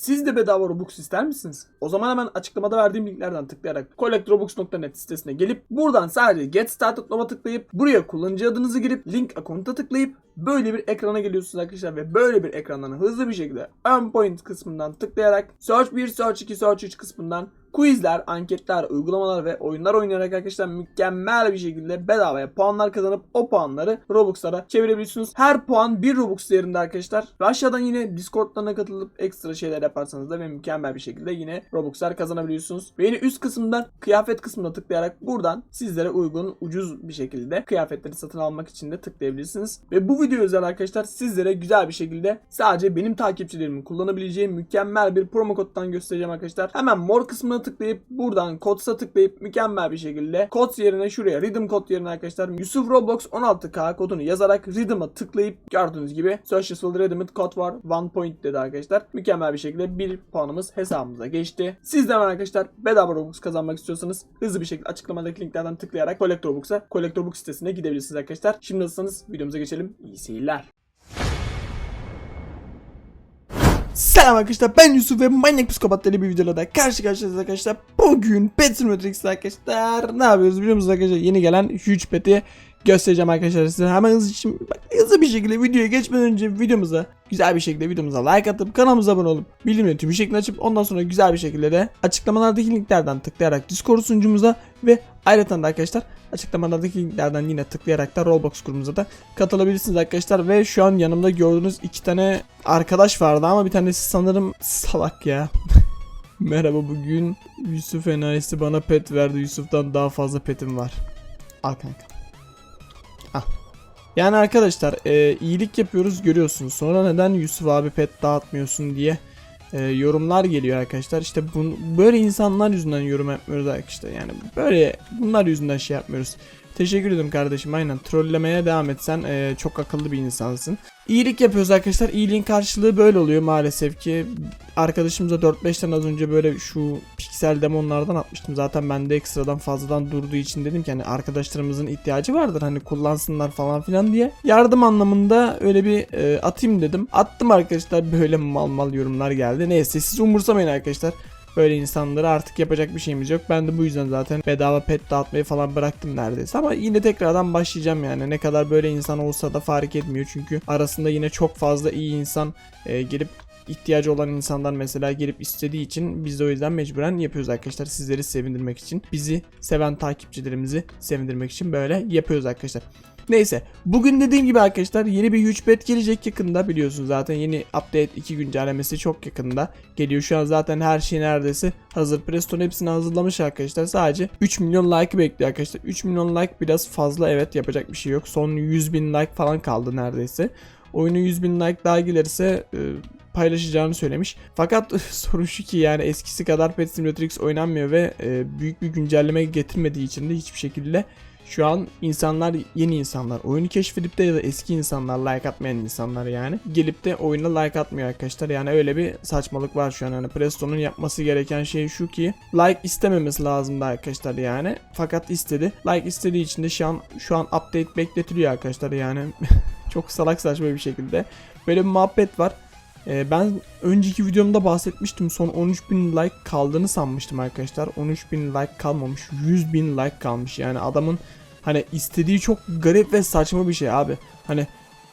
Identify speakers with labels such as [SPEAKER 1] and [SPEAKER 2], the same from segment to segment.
[SPEAKER 1] Siz de bedava Robux ister misiniz? O zaman hemen açıklamada verdiğim linklerden tıklayarak collectrobux.net sitesine gelip buradan sadece Get Started Now'a tıklayıp buraya kullanıcı adınızı girip link akonta tıklayıp böyle bir ekrana geliyorsunuz arkadaşlar ve böyle bir ekrandan hızlı bir şekilde Earn Point kısmından tıklayarak Search 1, Search 2, Search 3 kısmından quizler, anketler, uygulamalar ve oyunlar oynayarak arkadaşlar mükemmel bir şekilde bedavaya puanlar kazanıp o puanları Robux'lara çevirebiliyorsunuz. Her puan 1 Robux değerinde arkadaşlar. Ve aşağıdan yine Discord'larına katılıp ekstra şeyler yaparsanız da ve mükemmel bir şekilde yine Robux'lar kazanabiliyorsunuz. Ve yine üst kısımdan kıyafet kısmına tıklayarak buradan sizlere uygun ucuz bir şekilde kıyafetleri satın almak için de tıklayabilirsiniz. Ve bu video özel arkadaşlar sizlere güzel bir şekilde sadece benim takipçilerimin kullanabileceği mükemmel bir promo koddan göstereceğim arkadaşlar. Hemen mor kısmına tıklayıp buradan kodsa tıklayıp mükemmel bir şekilde kod yerine şuraya Rhythm kod yerine arkadaşlar Yusuf Roblox 16K kodunu yazarak Rhythm'a tıklayıp gördüğünüz gibi Social Rhythm kod var. One point dedi arkadaşlar. Mükemmel bir şekilde bir puanımız hesabımıza geçti. Siz de arkadaşlar bedava Robux kazanmak istiyorsanız hızlı bir şekilde açıklamadaki linklerden tıklayarak Collect Robux'a Collect Robux sitesine gidebilirsiniz arkadaşlar. Şimdi nasılsınız? Videomuza geçelim. İyi seyirler. Selam arkadaşlar ben Yusuf ve Manyak Psikopat bir videoda da karşı karşıyayız arkadaşlar. Bugün Pet Simulatrix'te arkadaşlar ne yapıyoruz biliyor musunuz arkadaşlar yeni gelen Huge Pet'i göstereceğim arkadaşlar size. Hemen hızlı, şimdi, hızlı bir şekilde videoya geçmeden önce videomuza güzel bir şekilde videomuza like atıp kanalımıza abone olup bildirimleri tüm şeklinde açıp ondan sonra güzel bir şekilde de açıklamalardaki linklerden tıklayarak Discord sunucumuza ve ayrıca da arkadaşlar açıklamalardaki linklerden yine tıklayarak da Roblox grubumuza da katılabilirsiniz arkadaşlar ve şu an yanımda gördüğünüz iki tane arkadaş vardı ama bir tanesi sanırım salak ya. Merhaba bugün Yusuf enayisi bana pet verdi. Yusuf'tan daha fazla petim var. Al kanka. Yani arkadaşlar e, iyilik yapıyoruz görüyorsunuz. Sonra neden Yusuf abi pet dağıtmıyorsun diye e, yorumlar geliyor arkadaşlar. İşte bun, böyle insanlar yüzünden yorum yapmıyoruz arkadaşlar. Yani böyle bunlar yüzünden şey yapmıyoruz. Teşekkür ederim kardeşim. Aynen trollemeye devam etsen e, çok akıllı bir insansın. İyilik yapıyoruz arkadaşlar. İyiliğin karşılığı böyle oluyor maalesef ki. Arkadaşımıza 4-5 tane az önce böyle şu piksel demonlardan atmıştım. Zaten bende ekstradan fazladan durduğu için dedim ki hani arkadaşlarımızın ihtiyacı vardır. Hani kullansınlar falan filan diye. Yardım anlamında öyle bir e, atayım dedim. Attım arkadaşlar böyle mal mal yorumlar geldi. Neyse siz umursamayın arkadaşlar. Böyle insanlara artık yapacak bir şeyimiz yok. Ben de bu yüzden zaten bedava pet dağıtmayı falan bıraktım neredeyse. Ama yine tekrardan başlayacağım yani. Ne kadar böyle insan olsa da fark etmiyor. Çünkü arasında yine çok fazla iyi insan e, gelip ihtiyacı olan insanlar mesela gelip istediği için biz de o yüzden mecburen yapıyoruz arkadaşlar. Sizleri sevindirmek için, bizi seven takipçilerimizi sevindirmek için böyle yapıyoruz arkadaşlar. Neyse bugün dediğim gibi arkadaşlar yeni bir huge bet gelecek yakında. Biliyorsunuz zaten yeni update 2 güncellemesi çok yakında geliyor. Şu an zaten her şey neredeyse hazır. Preston hepsini hazırlamış arkadaşlar. Sadece 3 milyon like bekliyor arkadaşlar. 3 milyon like biraz fazla evet yapacak bir şey yok. Son 100 bin like falan kaldı neredeyse. Oyunu 100 bin like daha gelirse e, paylaşacağını söylemiş. Fakat sorun şu ki yani eskisi kadar Pet Simulator X oynanmıyor ve e, büyük bir güncelleme getirmediği için de hiçbir şekilde şu an insanlar yeni insanlar oyunu keşfedip de ya da eski insanlar like atmayan insanlar yani gelip de oyuna like atmıyor arkadaşlar. Yani öyle bir saçmalık var şu an. Hani Presto'nun yapması gereken şey şu ki like istememesi lazımdı arkadaşlar yani. Fakat istedi. Like istediği için de şu an şu an update bekletiliyor arkadaşlar yani. Çok salak saçma bir şekilde. Böyle bir muhabbet var ben önceki videomda bahsetmiştim son 13.000 like kaldığını sanmıştım arkadaşlar 13.000 like kalmamış 100.000 like kalmış yani adamın Hani istediği çok garip ve saçma bir şey abi. Hani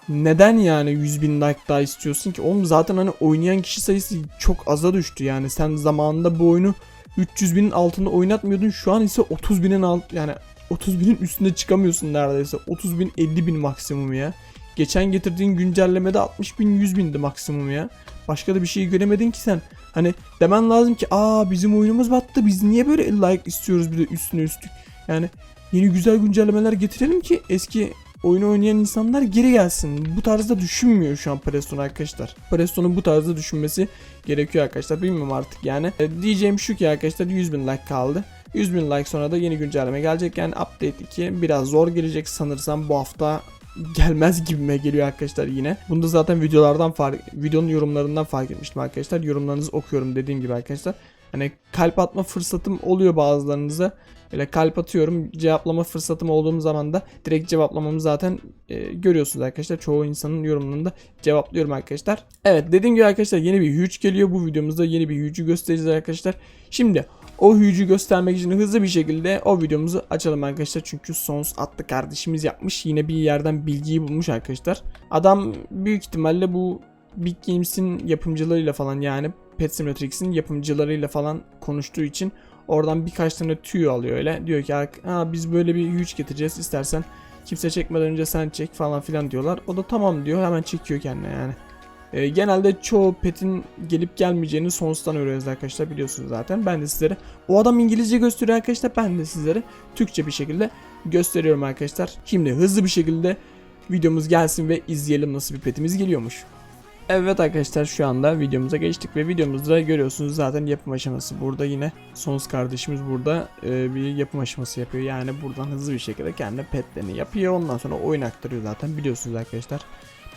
[SPEAKER 1] neden yani 100 bin like daha istiyorsun ki? Oğlum zaten hani oynayan kişi sayısı çok aza düştü yani. Sen zamanında bu oyunu 300 binin altında oynatmıyordun. Şu an ise 30 binin alt yani 30 binin üstünde çıkamıyorsun neredeyse. 30 bin 50 bin maksimum ya. Geçen getirdiğin güncellemede 60 bin 100 bindi maksimum ya. Başka da bir şey göremedin ki sen. Hani demen lazım ki aa bizim oyunumuz battı biz niye böyle like istiyoruz bir de üstüne üstlük. Yani yeni güzel güncellemeler getirelim ki eski oyunu oynayan insanlar geri gelsin. Bu tarzda düşünmüyor şu an Preston arkadaşlar. Preston'un bu tarzda düşünmesi gerekiyor arkadaşlar. Bilmiyorum artık yani. E, diyeceğim şu ki arkadaşlar 100 bin like kaldı. 100 bin like sonra da yeni güncelleme gelecek. Yani update 2 biraz zor gelecek sanırsam bu hafta gelmez gibime geliyor arkadaşlar yine. Bunu da zaten videolardan fark videonun yorumlarından fark etmiştim arkadaşlar. Yorumlarınızı okuyorum dediğim gibi arkadaşlar. Hani kalp atma fırsatım oluyor bazılarınıza. Böyle kalp atıyorum. Cevaplama fırsatım olduğum zaman da direkt cevaplamamı zaten e, görüyorsunuz arkadaşlar. Çoğu insanın yorumlarında cevaplıyorum arkadaşlar. Evet dediğim gibi arkadaşlar yeni bir huge geliyor. Bu videomuzda yeni bir huge'ü göstereceğiz arkadaşlar. Şimdi o huge'ü göstermek için hızlı bir şekilde o videomuzu açalım arkadaşlar. Çünkü Sons adlı kardeşimiz yapmış. Yine bir yerden bilgiyi bulmuş arkadaşlar. Adam büyük ihtimalle bu Big Games'in yapımcılarıyla falan yani Pet Simulatrix'in yapımcılarıyla falan konuştuğu için oradan birkaç tane tüy alıyor öyle. Diyor ki Aa, biz böyle bir huge getireceğiz istersen kimse çekmeden önce sen çek falan filan diyorlar. O da tamam diyor hemen çekiyor kendine yani. Ee, genelde çoğu petin gelip gelmeyeceğini sonsuzdan öğreniyoruz arkadaşlar biliyorsunuz zaten. Ben de sizlere o adam İngilizce gösteriyor arkadaşlar ben de sizlere Türkçe bir şekilde gösteriyorum arkadaşlar. Şimdi hızlı bir şekilde videomuz gelsin ve izleyelim nasıl bir petimiz geliyormuş. Evet arkadaşlar şu anda videomuza geçtik ve videomuzda görüyorsunuz zaten yapım aşaması burada yine Sons kardeşimiz burada e, bir yapım aşaması yapıyor yani buradan hızlı bir şekilde kendi petlerini yapıyor ondan sonra oyun aktarıyor zaten biliyorsunuz arkadaşlar.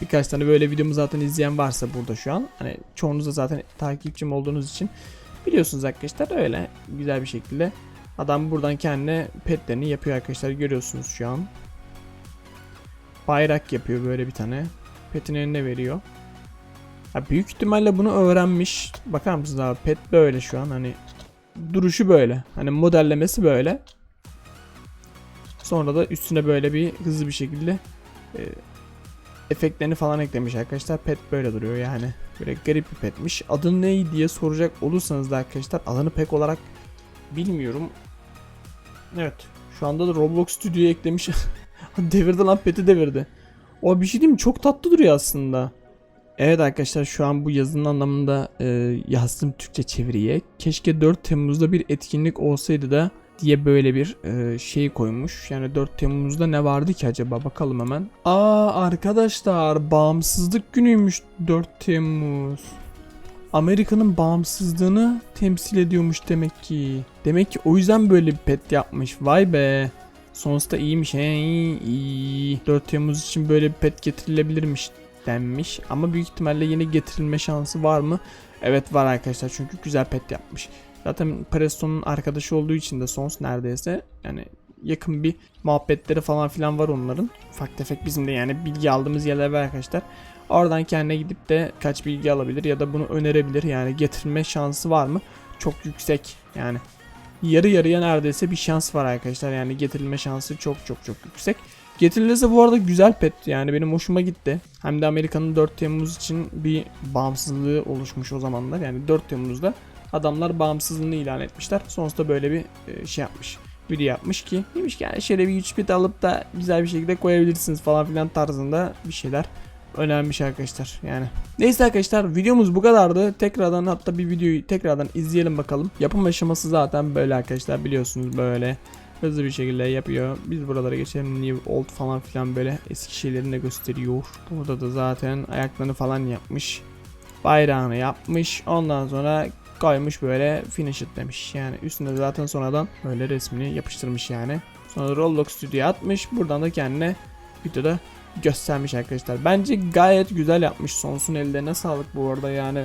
[SPEAKER 1] Birkaç tane böyle videomu zaten izleyen varsa burada şu an hani çoğunuz da zaten takipçim olduğunuz için biliyorsunuz arkadaşlar öyle güzel bir şekilde adam buradan kendine petlerini yapıyor arkadaşlar görüyorsunuz şu an. Bayrak yapıyor böyle bir tane petin eline veriyor. Ya büyük ihtimalle bunu öğrenmiş. Bakar mısınız abi pet böyle şu an hani duruşu böyle. Hani modellemesi böyle. Sonra da üstüne böyle bir hızlı bir şekilde e, efektlerini falan eklemiş arkadaşlar. Pet böyle duruyor yani. Böyle garip bir petmiş. Adı ne diye soracak olursanız da arkadaşlar adını pek olarak bilmiyorum. Evet. Şu anda da Roblox Studio'ya eklemiş. devirdi lan peti devirdi. O bir şey değil mi? Çok tatlı duruyor aslında. Evet arkadaşlar şu an bu yazının anlamında e, yazdım Türkçe çeviriye. Keşke 4 Temmuz'da bir etkinlik olsaydı da diye böyle bir e, şey koymuş. Yani 4 Temmuz'da ne vardı ki acaba bakalım hemen. Aa arkadaşlar bağımsızlık günüymüş 4 Temmuz. Amerika'nın bağımsızlığını temsil ediyormuş demek ki. Demek ki o yüzden böyle bir pet yapmış. Vay be. Sonuçta iyiymiş he iyi. 4 Temmuz için böyle bir pet getirilebilirmiş denmiş. Ama büyük ihtimalle yine getirilme şansı var mı? Evet var arkadaşlar çünkü güzel pet yapmış. Zaten Preston'un arkadaşı olduğu için de Sons neredeyse yani yakın bir muhabbetleri falan filan var onların. Ufak tefek bizim de yani bilgi aldığımız yerler var arkadaşlar. Oradan kendine gidip de kaç bilgi alabilir ya da bunu önerebilir. Yani getirme şansı var mı? Çok yüksek yani. Yarı yarıya neredeyse bir şans var arkadaşlar. Yani getirilme şansı çok çok çok yüksek. Getirilirse bu arada güzel pet yani benim hoşuma gitti. Hem de Amerika'nın 4 Temmuz için bir bağımsızlığı oluşmuş o zamanlar. Yani 4 Temmuz'da adamlar bağımsızlığını ilan etmişler. Sonrasında böyle bir e, şey yapmış. Video yapmış ki demiş ki yani şöyle bir 3 bit alıp da güzel bir şekilde koyabilirsiniz falan filan tarzında bir şeyler önemli arkadaşlar yani. Neyse arkadaşlar videomuz bu kadardı. Tekrardan hatta bir videoyu tekrardan izleyelim bakalım. Yapım aşaması zaten böyle arkadaşlar biliyorsunuz böyle hızlı bir şekilde yapıyor. Biz buralara geçelim. New old falan filan böyle eski şeylerini de gösteriyor. Burada da zaten ayaklarını falan yapmış. Bayrağını yapmış. Ondan sonra koymuş böyle finish it demiş. Yani üstünde zaten sonradan böyle resmini yapıştırmış yani. Sonra Roblox Studio atmış. Buradan da kendine videoda göstermiş arkadaşlar. Bence gayet güzel yapmış. Sonsun ellerine sağlık bu arada yani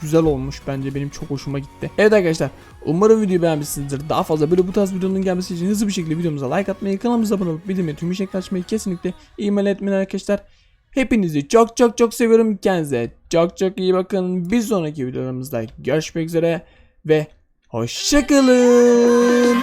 [SPEAKER 1] güzel olmuş bence benim çok hoşuma gitti. Evet arkadaşlar umarım videoyu beğenmişsinizdir. Daha fazla böyle bu tarz videonun gelmesi için hızlı bir şekilde videomuza like atmayı, kanalımıza abone olup bildirimleri tüm işe açmayı kesinlikle ihmal etmeyin arkadaşlar. Hepinizi çok çok çok seviyorum. Kendinize çok çok iyi bakın. Bir sonraki videolarımızda görüşmek üzere ve hoşçakalın.